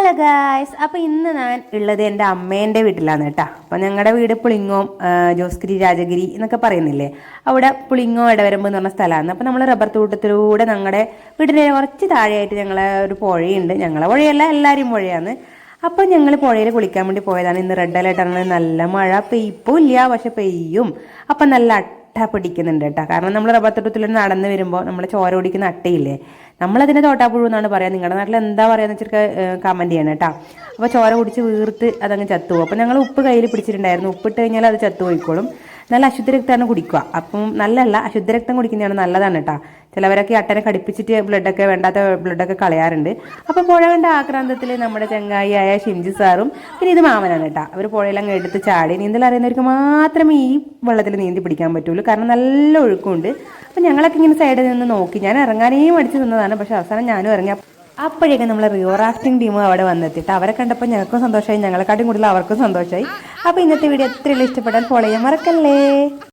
Hello guys അപ്പോൾ ഇന്ന് ഞാൻ ഉള്ളത് എന്റെ അമ്മേന്റെ വീട്ടിലാണ് കേട്ടോ. അപ്പോൾ ഞങ്ങളുടെ വീട് പുളിങ്ങോം ജോസ്ഗിരി രാജഗിരി എന്നൊക്കെ പറയുന്നില്ലേ? അവിടെ പുളിങ്ങോ ഇടവരമ്പ് എന്ന് പറഞ്ഞ സ്ഥലമാണ്. അപ്പോൾ നമ്മൾ റബ്ബർ തോട്ടത്തിലൂടെ ഞങ്ങളുടെ വീടിന്റെ കുറച്ച് താഴെയായിട്ട് ഞങ്ങളെ ഒരു പുഴയുണ്ട്. ഞങ്ങളെ പുഴയല്ല എല്ലാവരും പുഴയാണ്. അപ്പോൾ ഞങ്ങൾ പുഴയിൽ കുളിക്കാൻ വേണ്ടി പോയതാണ്. ഇന്ന് റെഡ് അലേർട്ടാണ്. നല്ല മഴ പെയ്യപ്പോൾ ഇല്ല പക്ഷെ പെയ്യും. അപ്പം നല്ല അട്ട പിടിക്കുന്നുണ്ട് കേട്ടോ. കാരണം നമ്മൾ റബ്ബർ തോട്ടത്തിൽ നടന്നു വരുമ്പോൾ നമ്മൾ ചോര ഓടിക്കുന്ന അട്ടയില്ലേ? നമ്മളതിനെ തോട്ടാപ്പുഴു എന്നാണ് പറയാം. നിങ്ങളുടെ നാട്ടിൽ എന്താ പറയാന്ന് വെച്ചിട്ട് കമന്റ് ചെയ്യണം കേട്ടോ. അപ്പോൾ ചോര കുടിച്ച് വീർത്ത് അതങ്ങ് ചത്തുപോകും. അപ്പോൾ ഞങ്ങൾ ഉപ്പ് കയ്യിൽ പിടിച്ചിട്ടുണ്ടായിരുന്നു. ഉപ്പിട്ട് കഴിഞ്ഞാൽ അത് ചത്തു പോയിക്കോളും നല്ല അശുദ്ധ രക്തമാണ് കുടിക്കുക. അപ്പം നല്ലല്ല അശുദ്ധ രക്തം കുടിക്കുന്നതാണ് നല്ലതാണ് കേട്ടോ. ചിലവരൊക്കെ അട്ടനെ കടിപ്പിച്ചിട്ട് ബ്ലഡൊക്കെ വേണ്ടാത്ത ബ്ലഡൊക്കെ കളയാറുണ്ട്. അപ്പോൾ പുഴ കണ്ട ആക്രാന്തത്തിൽ നമ്മുടെ ചങ്ങായിയായ ഷിംജി സാറും പിന്നെ ഇത് മാമനാണ് കേട്ടോ. അവർ പുഴയിലങ്ങ് എടുത്ത് ചാടി നീന്തൽ അറിയുന്നവർക്ക് മാത്രമേ ഈ വെള്ളത്തിൽ നീന്തി പിടിക്കാൻ പറ്റുള്ളൂ. കാരണം നല്ല ഒഴുക്കുണ്ട്. അപ്പം ഞങ്ങളൊക്കെ ഇങ്ങനെ സൈഡിൽ നിന്ന് നോക്കി. ഞാൻ ഇറങ്ങാനേ മടിച്ച് നിന്നതാണ്. പക്ഷെ അവസാനം ഞാനും ഇറങ്ങി. അപ്പോഴേക്കും നമ്മൾ റിയോ റാഫ്റ്റിംഗ് ടീമും അവിടെ വന്നെത്തിയിട്ട് അവരെ കണ്ടപ്പോൾ ഞങ്ങൾക്കും സന്തോഷമായി. ഞങ്ങളെക്കാട്ടും കൂടുതൽ അവർക്കും സന്തോഷമായി. അപ്പോൾ ഇന്നത്തെ വീഡിയോ എത്ര ഇഷ്ടപ്പെട്ടാൽ ഫോളോ ചെയ്യാൻ മറക്കല്ലേ?